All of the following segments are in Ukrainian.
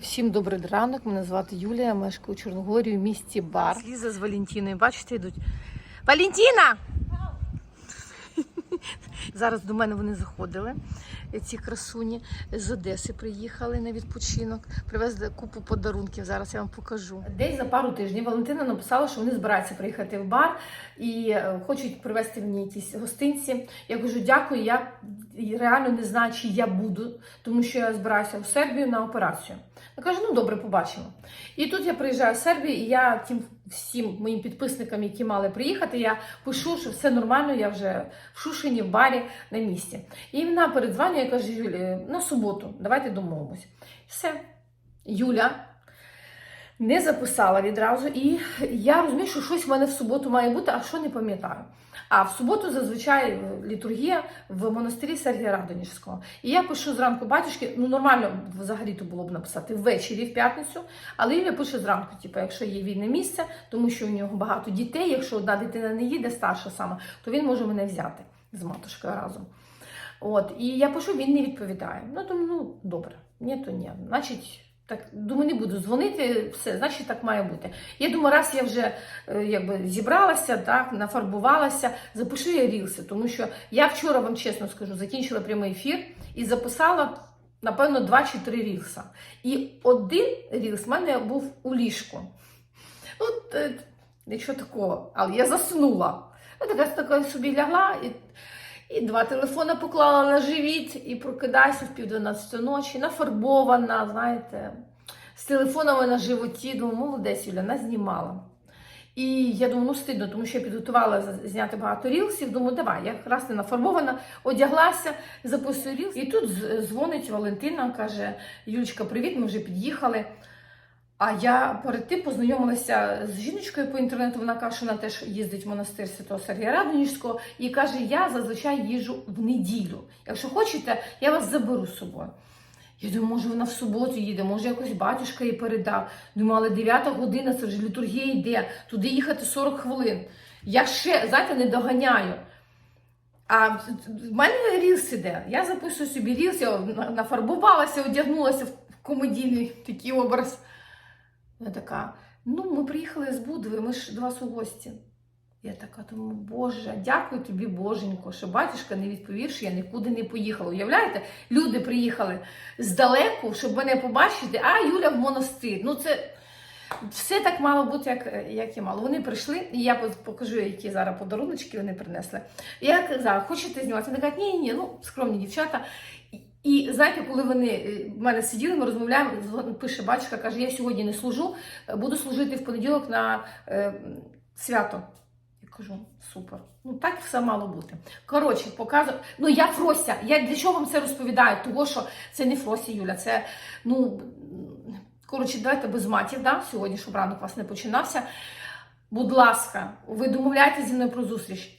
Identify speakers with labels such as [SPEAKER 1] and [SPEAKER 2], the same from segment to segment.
[SPEAKER 1] Всім добрий ранок. Мене звати Юлія, мешкаю у Чорногорії в місті Бар. Ліза з Валентіною, бачите, йдуть. Валентіна! Зараз до мене вони заходили. Ці красуні з Одеси приїхали на відпочинок, привезли купу подарунків. Зараз я вам покажу. Десь за пару тижнів Валентина написала, що вони збираються приїхати в бар і е, хочуть привезти мені якісь гостинці. Я кажу, дякую. Я реально не знаю, чи я буду, тому що я збираюся в Сербію на операцію. Я кажу, ну добре, побачимо. І тут я приїжджаю в Сербію, і я тим всім моїм підписникам, які мали приїхати, я пишу, що все нормально, я вже в Шушині, в барі на місці. І вона передзвонює я каже: Юлі, на суботу, давайте домовимось. Все. Юля не записала відразу, і я розумію, що щось в мене в суботу має бути, а що не пам'ятаю. А в суботу зазвичай літургія в монастирі Сергія Радонежського. І я пишу зранку батюшки, ну нормально взагалі то було б написати ввечері в п'ятницю, але Юля пише зранку, типу, якщо є вільне місце, тому що у нього багато дітей. Якщо одна дитина не їде, старша саме, то він може мене взяти з матушкою разом. От, і я пишу, він не відповідає. Ну, думаю, ну добре, ні, то ні. Значить, так думаю, не буду дзвонити, все, значить, так має бути. Я думаю, раз я вже е, якби зібралася, так, нафарбувалася, запишу я рілси, тому що я вчора вам чесно скажу, закінчила прямий ефір і записала. Напевно, два чи три рілса. І один рілс в мене був у ліжку. От, е, нічого такого, але я заснула. Я така, така собі лягла і, і два телефони поклала на живіт і прокидаюся в пів 12 ночі, нафарбована, знаєте, з телефонами на животі. Думаю, молодець Юля, назнімала. І я думаю, ну стидно, тому що я підготувала зняти багато рілсів. Думаю, давай, я якраз не нафарбована, одяглася, записую рілс. І тут дзвонить Валентина, каже: Юлечка, привіт, ми вже під'їхали. А я перед тим познайомилася з жіночкою по інтернету. Вона каже, що вона теж їздить в монастир Святого Сергія Радонежського і каже: я зазвичай їжджу в неділю. Якщо хочете, я вас заберу з собою. Я думаю, може вона в суботу їде, може якось батюшка їй передав. Думаю, але 9 година, це вже літургія йде, туди їхати 40 хвилин. Я ще, знаєте, не доганяю. А в мене рілс іде. Я записую собі рілс, я нафарбувалася, одягнулася в комедійний такий образ. Я така, ну ми приїхали з Будви, ми ж до вас у гості. Я така думаю, Боже, дякую тобі, Боженько, що батюшка не відповів, що я нікуди не поїхала. Уявляєте, люди приїхали здалеку, щоб мене побачити, а Юля в монастир. Ну це все так мало бути, як, як і мало. Вони прийшли, і я покажу, які зараз подаруночки вони принесли. Я казала, хочете знімати? Вони кажуть, ні, ні, ну скромні дівчата. І- знаєте, коли вони е, в мене сиділи, ми розмовляємо, пише батюшка, каже, я сьогодні не служу, е, буду служити в понеділок на е, свято. Я кажу, супер. Ну так все мало бути. Коротше, показую. Ну я Фрося. Я для чого вам це розповідаю? Того, що це не Фрося, Юля, це ну. Коротше, давайте без матів, да? сьогодні, щоб ранок у вас не починався. Будь ласка, ви домовляєте зі мною про зустріч.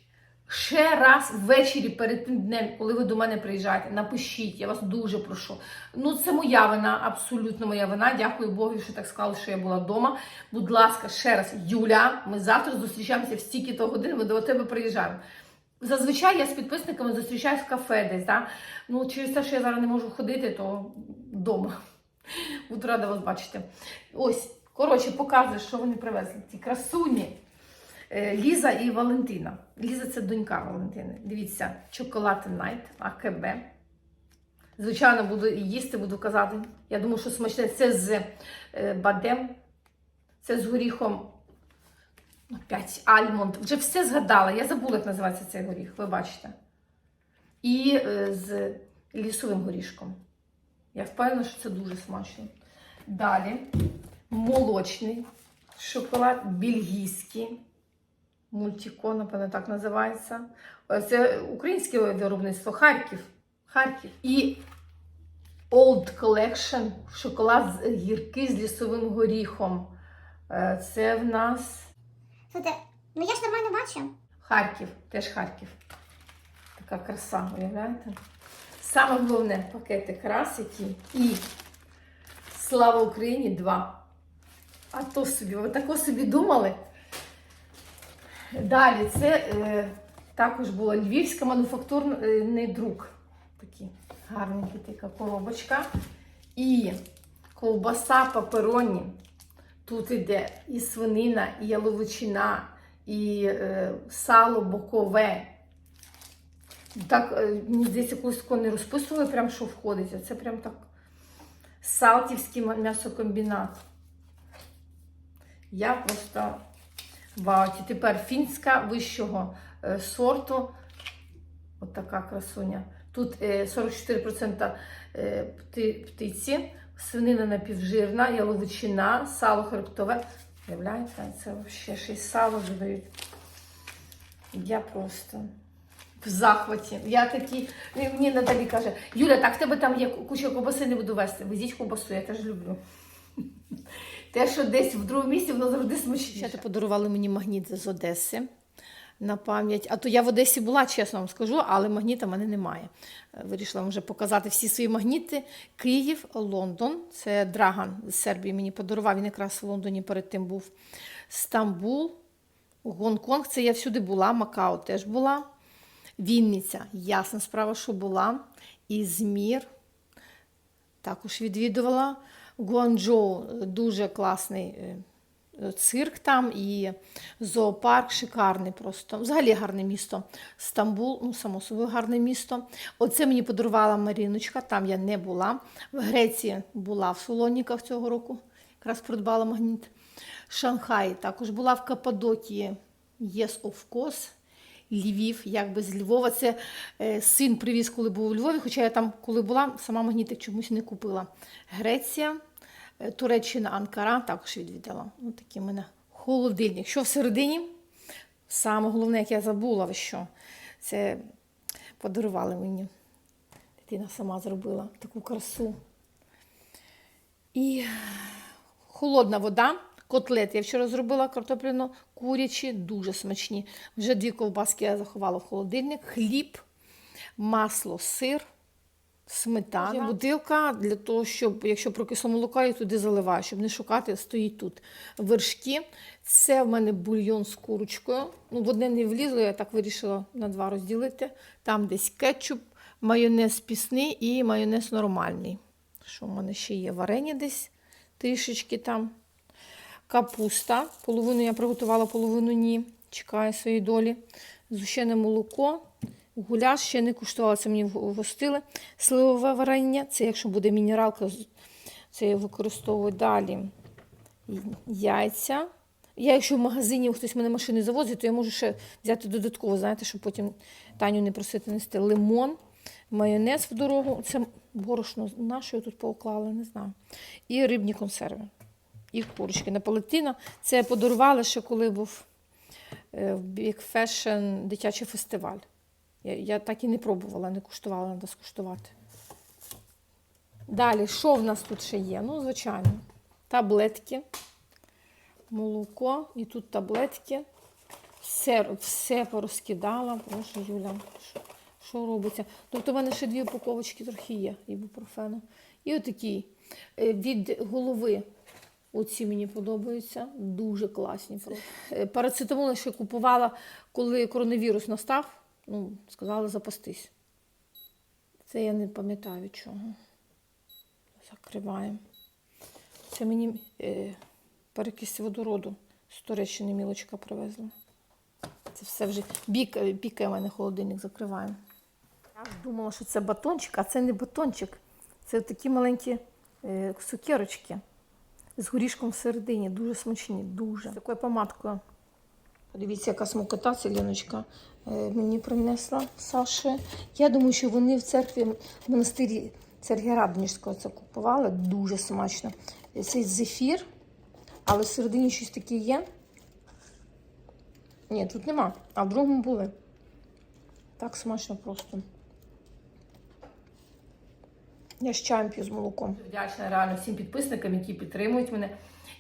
[SPEAKER 1] Ще раз ввечері перед тим днем, коли ви до мене приїжджаєте, напишіть, я вас дуже прошу. Ну, це моя вина, абсолютно моя вина. Дякую Богу, що так склали, що я була вдома. Будь ласка, ще раз, Юля, ми завтра зустрічаємося в стільки то годин, ми до тебе приїжджаємо. Зазвичай я з підписниками зустрічаюсь в кафе десь. Да? Ну, через те, що я зараз не можу ходити, то вдома. Буду рада вас бачити. Ось, коротше, показую, що вони привезли. Ці красуні. Е, Ліза і Валентина. Ліза це донька Валентини. Дивіться, Chocolate Night, АКБ. Звичайно, буду їсти, буду казати. Я думаю, що смачне. Це з е, бадем, це з горіхом. Опять альмонд. Вже все згадала. Я забула, як називається цей горіх, ви бачите. І е, з лісовим горішком. Я впевнена, що це дуже смачно. Далі молочний шоколад бельгійський. Мультикон, напевно, так називається. Е, Це українське виробництво Харків. Харків. І Old Collection шоколад з- гіркий з лісовим горіхом. Е, Це в нас
[SPEAKER 2] Слухайте, ну я ж нормально бачу.
[SPEAKER 1] Харків, теж Харків. Така краса, уявляєте? Саме головне пакети красики і Слава Україні 2. А то собі, ви тако собі думали? Далі, це е, також була львівська мануфактурний друк. Такий гарненький така коробочка. І ковбаса папероні. Тут іде і свинина, і яловичина, і е, сало бокове. Так, е, мені здається, колись такого не розписували, прям що входить. Це прям так Салтівський м'ясокомбінат. Я просто в ауті. Тепер фінська вищого е, сорту. От така красуня. Тут е, 44% е, пти- птиці, свинина напівжирна, яловичина, сало характове. Уявляєте, це взагалі ще й сало додають. Я просто в захваті. Я такий, мені Наталі каже, Юля, так тебе там є куча ковбаси, не буду вести. Везіть ковбасу, я теж люблю. Те, що десь в другому місці, воно завжди смачніше. Ще подарували мені магніт з Одеси на пам'ять. А то я в Одесі була, чесно вам скажу, але магніта в мене немає. Е, Вирішила вже показати всі свої магніти. Київ, Лондон. Це Драган з Сербії мені подарував. Він якраз в Лондоні перед тим був. Стамбул, Гонконг. Це я всюди була, Макао теж була. Вінниця, ясна справа, що була. Ізмір, також відвідувала. Гуанчжоу дуже класний е, цирк там і зоопарк шикарний просто. Взагалі гарне місто. Стамбул, ну, само собою гарне місто. Оце мені подарувала Маріночка, там я не була. В Греції була в Солоніках цього року, якраз придбала магніт. Шанхай також була в Каппадокії. Yes, of course. Львів, як без Львова. Це е, син привіз, коли був у Львові, хоча я там, коли була, сама магнітик чомусь не купила. Греція, е, Туреччина, Анкара також відвідала. Ось такий в мене холодильник. Що всередині? Саме головне, як я забула, що це подарували мені. Дитина сама зробила таку красу. І холодна вода. Котлет я вчора зробила картопляно курячі, дуже смачні. Вже дві ковбаски я заховала в холодильник, хліб, масло, сир, сметана. Бутилка для того, щоб, якщо прокисло молоко, я туди заливаю, щоб не шукати, стоїть тут. Вершки. Це в мене бульйон з курочкою. Ну, в одне не влізло, я так вирішила на два розділити. Там десь кетчуп, майонез пісний і майонез нормальний. Що в мене ще є? Варення десь трішечки там. Капуста. Половину я приготувала, половину ні. Чекаю своєї долі. Зущене молоко. Гуляш ще не куштувала, це мені вгостили. Сливове варення. Це якщо буде мінералка, це я використовую далі. Яйця. Я, якщо в магазині хтось мене машини завозить, то я можу ще взяти додатково, знаєте, щоб потім Таню не просити нести лимон, майонез в дорогу. Це борошно на що я тут поклала, не знаю. І рибні консерви. І курочки. На палетина. Це подарували ще коли був е, в Big Fashion дитячий фестиваль. Я, я так і не пробувала, не куштувала, треба скуштувати. Далі, що в нас тут ще є? Ну, звичайно, таблетки, молоко, і тут таблетки. Все, все порозкидала. Боже, Юля, що, що робиться? Тобто в мене ще дві упаковочки трохи є ібупрофену. І отакі е, від голови. Оці мені подобаються, дуже класні. Е, Парацетамол ще купувала, коли коронавірус настав. Ну, сказали запастись. Це я не пам'ятаю чого. Закриваємо. Це мені е, перекись водороду з Туреччини мілочка привезла. Це все вже бік, бікає в мене холодильник, закриваємо. Я ж думала, що це батончик, а це не батончик. Це такі маленькі е, цукерочки з горішком всередині. Дуже смачні, дуже. З такою помадкою. Подивіться, яка смокота ця Леночка е, мені принесла Саші. Я думаю, що вони в церкві в монастирі Сергія Радонежського це купували. Дуже смачно. Це зефір, але всередині щось таке є. Ні, тут нема, а в другому були. Так смачно просто. Я з чаєм п'ю з молоком. Вдячна реально всім підписникам, які підтримують мене,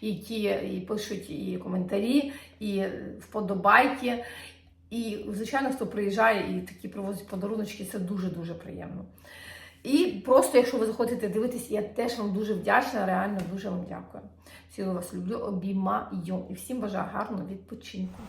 [SPEAKER 1] які і пишуть і коментарі, і вподобайки. І, звичайно, хто приїжджає і такі привозять подаруночки, це дуже-дуже приємно. І просто, якщо ви захочете дивитись, я теж вам дуже вдячна, реально дуже вам дякую. Цілу вас люблю, обіймаю і всім бажаю гарного відпочинку.